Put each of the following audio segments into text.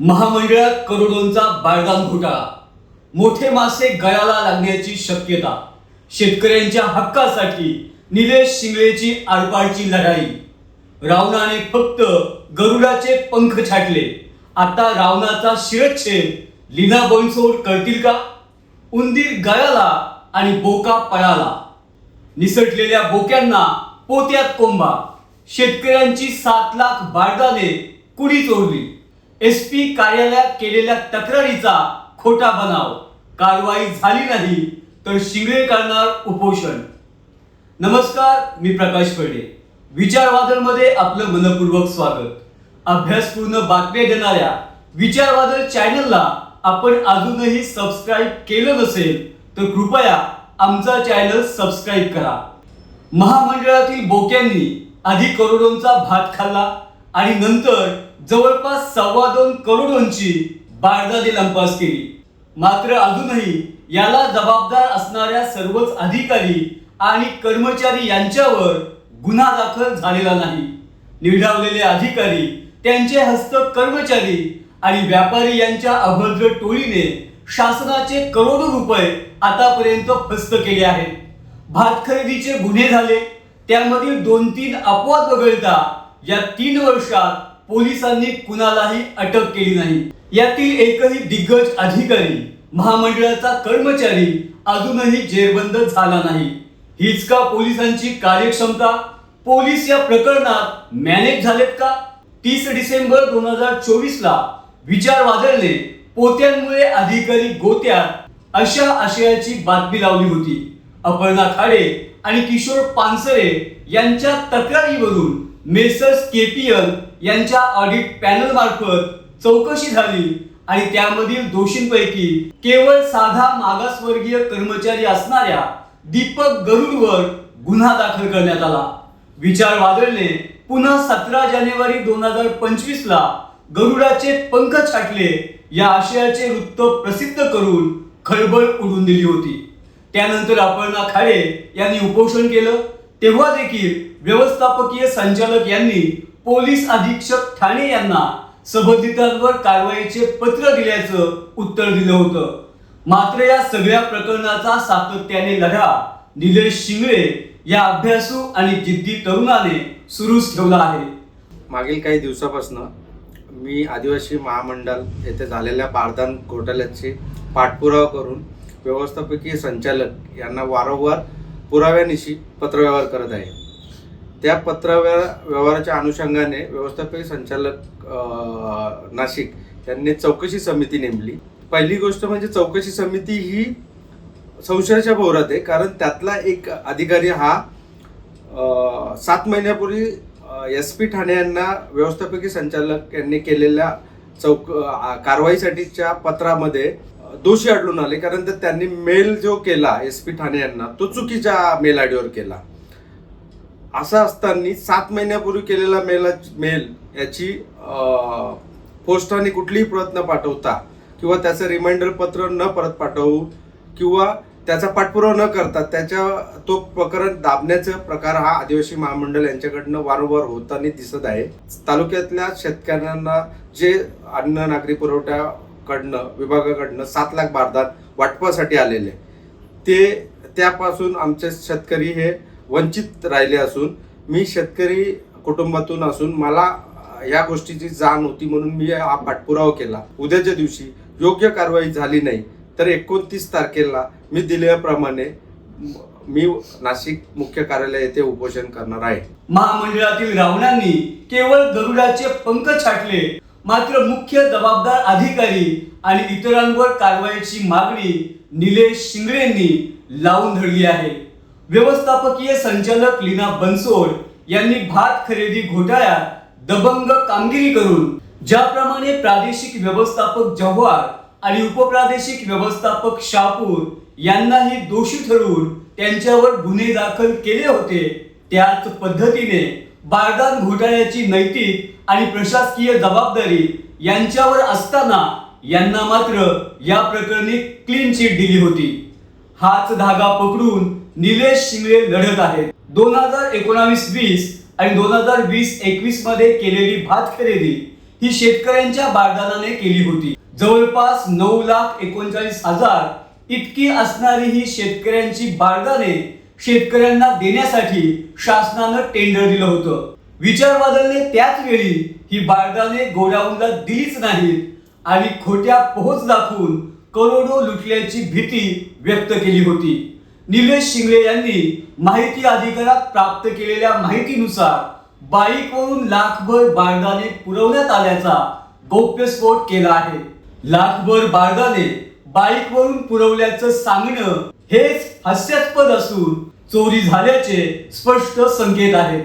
महामंडळात करोडोंचा बाळगाम घोटाळा. मोठे मासे गळाला लागण्याची शक्यता. शेतकऱ्यांच्या हक्कासाठी निलेश शिंगळेची आरपारची लढाई. रावणाने फक्त गरुडाचे पंख छाटले. आता रावणाचा शिरच्छेद लीना बनसोड करतील का? उंदीर गळाला आणि बोका पळाला. निसटलेल्या बोक्यांना पोत्यात कोंबा. शेतकऱ्यांची सात लाख बाळगाने कुडी चोरली. एस पी कार्यालयात केलेल्या तक्रारीचा खोटा बनाव. कारवाई झाली नाही तर शिंगळे करणार उपोषण. नमस्कार मी प्रकाश पडे विचारवादळमध्ये आपलं मनपूर्वक स्वागत. अभ्यासपूर्ण बातम्या देणाऱ्या विचारवादळ चॅनलला आपण अजूनही सबस्क्राईब केलं नसेल तर कृपया आमचा चॅनल सबस्क्राईब करा. महामंडळातील बोक्यांनी आधी करोडोंचा भात खाल्ला आणि नंतर जवळपास सव्वा दोन करोडोंची बारदादी लंपास केली. मात्र अजूनही याला जबाबदार असणाऱ्या सर्वच अधिकारी आणि कर्मचारी यांच्यावर गुन्हा दाखल झालेला नाही. निवडावलेले अधिकारी त्यांचे हस्त कर्मचारी आणि व्यापारी यांच्या अभद्र टोळीने शासनाचे करोडो रुपये आतापर्यंत फस्त केले आहेत. भात खरेदीचे गुन्हे झाले त्यामधील दोन तीन अपवाद वगळता या तीन वर्षात पोलिसांनी कुणालाही अटक केली नाही. यातील एकही दिग्गज अधिकारी महामंडळाचा कर्मचारी अजूनही जेरबंद झाला नाही. हीच का पोलिसांची कार्यक्षमता? पोलीस या प्रकरणात मॅनेज झालेत का? तीस डिसेंबर दोन हजार चोवीस ला विचार वादळने पोत्यांमुळे अधिकारी गोत्यात अशा आशयाची बातमी लावली होती. अपर्णा खाडे आणि किशोर पानसरे यांच्या तक्रारीवरून मेसर्स केपीएल यांच्या ऑडिट पॅनल मार्फत चौकशी झाली आणि त्यामधील दोषींपैकी केवळ साधा मागासवर्गीय कर्मचारी असणाऱ्या दीपक गरुडवर गुन्हा दाखल करण्यात आला. विचार वादळने पुन्हा सतरा जानेवारी दोन हजार पंचवीस ला गरुडाचे पंख छाटले या आशयाचे वृत्त प्रसिद्ध करून खळबळ उडून दिली होती. त्यानंतर अपर्णा खाडे यांनी उपोषण केलं. तेव्हा देखील व्यवस्थापकीय संचालक यांनी पोलीस अधीक्षक ठाणे यांना संबंधितांवर कारवाईचे पत्र दिल्याचं उत्तर दिलं होतं. मात्र या सगळ्या प्रकरणाचा सातत्याने लढा निलेश शिंगळे या अभ्यासू आणि जिद्दी तरुणाने सुरूच ठेवला आहे. मागील काही दिवसापासून मी आदिवासी महामंडळ येथे झालेल्या बारदान घोटाळ्याचे पाठपुरावा करून व्यवस्थापकीय संचालक यांना वारंवार पुराव्यानिशी पत्रव्यवहार करत आहे. त्या पत्रव्यवहार व्यवहाराच्या अनुषंगाने व्यवस्थापकीय संचालक नाशिक यांनी चौकशी समिती नेमली. पहिली गोष्ट म्हणजे चौकशी समिती ही संशयाच्या भोवरात आहे कारण त्यातला एक अधिकारी हा सात महिन्यापूर्वी एस पी ठाणे यांना व्यवस्थापकीय संचालक यांनी केलेल्या चौक कारवाईसाठीच्या पत्रामध्ये दोषी आढळून आले कारण तर त्यांनी मेल जो केला एस पी ठाणे यांना तो चुकीच्या मेल आय डीवर केला. असं असताना सात महिन्यापूर्वी केलेला मेला मेल याची पोस्टाने कुठलीही प्रत न पाठवता किंवा त्याचं रिमाइंडर पत्र न परत पाठवू किंवा त्याचा पाठपुरावा न करता त्याच्या तो प्रकरण दाबण्याचा प्रकार हा आदिवासी महामंडळ यांच्याकडनं वारंवार होताना दिसत आहे. तालुक्यातल्या शेतकऱ्यांना जे अन्न नागरी पुरवठ्याकडनं विभागाकडनं सात लाख बारदान वाटपासाठी आलेले ते त्यापासून आमचे शेतकरी हे वंचित राहिले असून मी शेतकरी कुटुंबातून असून मला या गोष्टीची जाण होती म्हणून मी हा पाठपुरावा केला. उद्याच्या दिवशी योग्य कारवाई झाली नाही तर एकोणतीस तारखेला मी दिल्याप्रमाणे मी नाशिक मुख्य कार्यालय येथे उपोषण करणार आहे. महामंडळातील रावणांनी केवळ गरुडाचे पंख छाटले मात्र मुख्य जबाबदार अधिकारी आणि इतरांवर कारवाईची मागणी निलेश शिंगरेंनी लावून धरली आहे. व्यवस्थापकीय संचालक लीना बनसोड यांनी भात खरेदी घोटाळ्यात दबंग कामगिरी करून ज्याप्रमाणे प्रादेशिक व्यवस्थापक जव्हार आणि उपप्रादेशिक व्यवस्थापक शापूर यांनाही दोषी ठरवून त्यांच्यावर गुन्हे दाखल केले होते त्याच पद्धतीने बारदान घोटाळ्याची नैतिक आणि प्रशासकीय जबाबदारी यांच्यावर असताना यांना मात्र या प्रकरणी क्लीन चिट दिली होती. हाच धागा पकडून निलेश शिंगळे लढत आहेत. दोन हजार एकोणावीस वीस आणि दोन हजार वीस एकवीसमध्ये केलेली भात खरेदी ही शेतकऱ्यांच्या बारदानाने केली होती. जवळपास नऊ लाख एकोणचाळीस हजार इतकी असणारी ही शेतकऱ्यांची बारदाने शेतकऱ्यांना देण्यासाठी शासनानं टेंडर दिलं होतं. विचार बदलले त्याच वेळी ही बारदाने गोडाऊनला दिलीच नाहीत आणि खोट्या पोहोच दाखवून करोडो लुटल्याची भीती व्यक्त केली होती. निलेश शिंगळे यांनी माहिती अधिकारात प्राप्त केलेल्या माहितीनुसार बाईकवरून लाखभर बारदाने पुरवण्यात आल्याचा गौप्यस्फोट केला आहे. लाखभर बारदाने बाईकवरून पुरवल्याचं सांगणं हेच हास्यास्पद असून चोरी झाल्याचे स्पष्ट संकेत आहेत.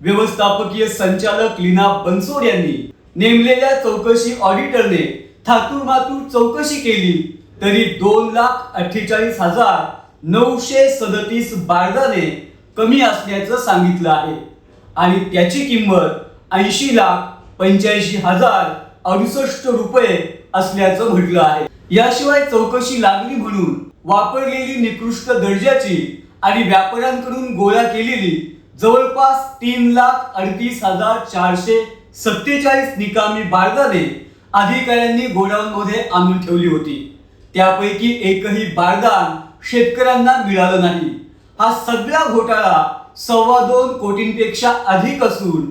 व्यवस्थापकीय संचालक लीना बनसोड यांनी नेमलेल्या चौकशी ऑडिटरने थातूरमातूर चौकशी केली तरी दोन लाख अठ्ठेचाळीस हजार नऊशे सदतीस बारदाने कमी असल्याचं सांगितलं आहे. आणि त्याची किंमत ऐंशी लाख पंच्याऐंशी हजार अडुसष्ट रुपये असल्याचं म्हटलं आहे. याशिवाय चौकशी लागली म्हणून वापरलेली निकृष्ट दर्जाची आणि व्यापाऱ्यांकडून गोळा केलेली जवळपास तीन लाख अडतीस हजार चारशे सत्तेचाळीस निकामी बारदाने अधिकाऱ्यांनी गोडाऊनमध्ये आणून ठेवली होती. त्यापैकी एकही बारदान शेतकऱ्यांना मिळालं नाही. हा सगळा घोटाळा सव्वा दोन कोटींपेक्षा अधिक असून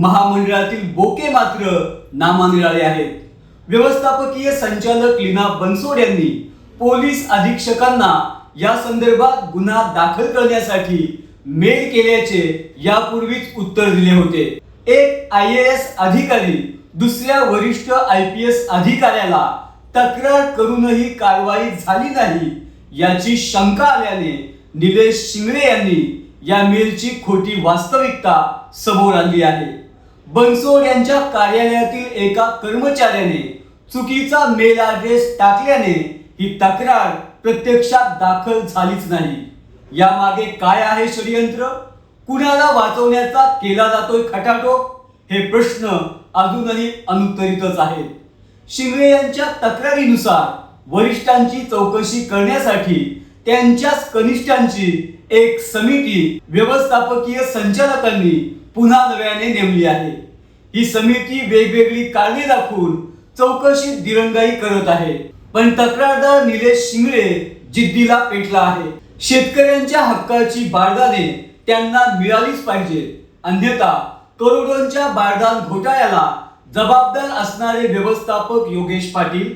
महामंडळातील बोके मात्र नामानिराळे आहेत. व्यवस्थापकीय संचालक लीना बनसोड यांनी पोलीस अधीक्षकांना या संदर्भात गुन्हा दाखल करण्यासाठी मेल केल्याचे यापूर्वीच उत्तर दिले होते. एक आय एस अधिकारी दुसऱ्या वरिष्ठ आय पी एस अधिकाऱ्याला तक्रार करूनही कारवाई झाली नाही याची शंका आल्याने निलेश शिंगणे यांनी या मेलची खोटी वास्तविकता समोर आणली आहे. बनसोड यांच्या कार्यालयातील एका कर्मचाऱ्याने चुकीचा मेल ऍड्रेस टाकल्याने ही तक्रार प्रत्यक्षात दाखल झालीच नाही. यामागे काय आहे षडयंत्र? कुणाला वाचवण्याचा केला जातोय खटाटोप? हे प्रश्न अजूनही अनुत्तरितच आहेत. शिंगणे यांच्या तक्रारीनुसार वरिष्ठांची चौकशी करण्यासाठी त्यांच्याच कनिष्ठांची एक समिती व्यवस्थापकीय संचालकांनी पुन्हा नव्याने नेमली आहे. ही समिती वेगवेगळी कारणे दाखवून चौकशीत दिरंगाई करत आहे. पण तक्रारदार निलेश शिंगळे जिद्दीला पेटला आहे. शेतकऱ्यांच्या हक्काची बारदाने त्यांना मिळालीच पाहिजे. अन्यथा करोडोंच्या बारदान घोटाळ्याला जबाबदार असणारे व्यवस्थापक योगेश पाटील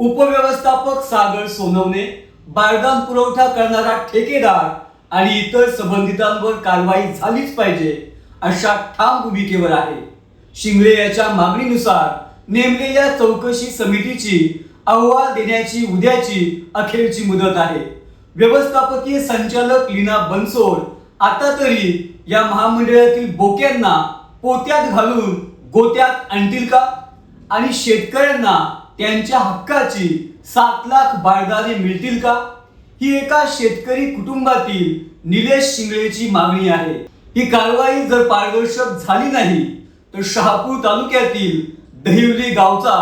उपव्यवस्थापक सागर सोनवणे बारदान पुरवठा करणारा ठेकेदार आणि इतर संबंधितांवर कारवाई झालीच पाहिजे अशा ठाम भूमिकेवर आहे. शिंगळे याच्या मागणीनुसार नेमलेल्या चौकशी समितीची अहवाल देण्याची उद्याची अखेरची मुदत आहे. व्यवस्थापकीय संचालक लीना बनसोड आता तरी या महामंडळातील बोक्यांना पोत्यात घालून गोत्यात आणतील का? आणि शेतकऱ्यांना त्यांच्या हक्काची सात लाख बारदाने मिळतील का? ही एका शेतकरी कुटुंबातील निलेश शिंगळेची मागणी आहे. ही कारवाई जर पारदर्शक झाली नाही तर शहापूर तालुक्यातील दहिवली गावचा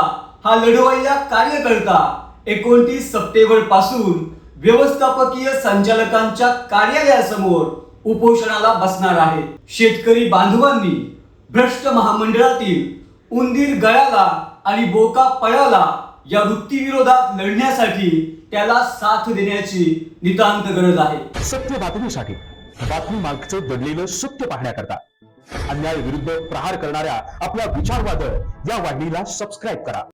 हा लढवय्या कार्यकर्ता एकोणतीस सप्टेंबरपासून व्यवस्थापकीय संचालकांच्या कार्यालयासमोर उपोषणाला बसणार आहे. शेतकरी बांधवांनी भ्रष्ट महामंडळातील उंदीर गळाला आणि बोका पळाला या वृत्तीविरोधात लढण्यासाठी त्याला साथ देण्याची नितांत गरज आहे. सत्य बातमीसाठी बातमी मागचं दडलेलं सत्य पाहण्याकरता अन्याय विरुद्ध प्रहार करणाऱ्या आपल्या विचारवादळ या वाहिनीला सबस्क्राईब करा.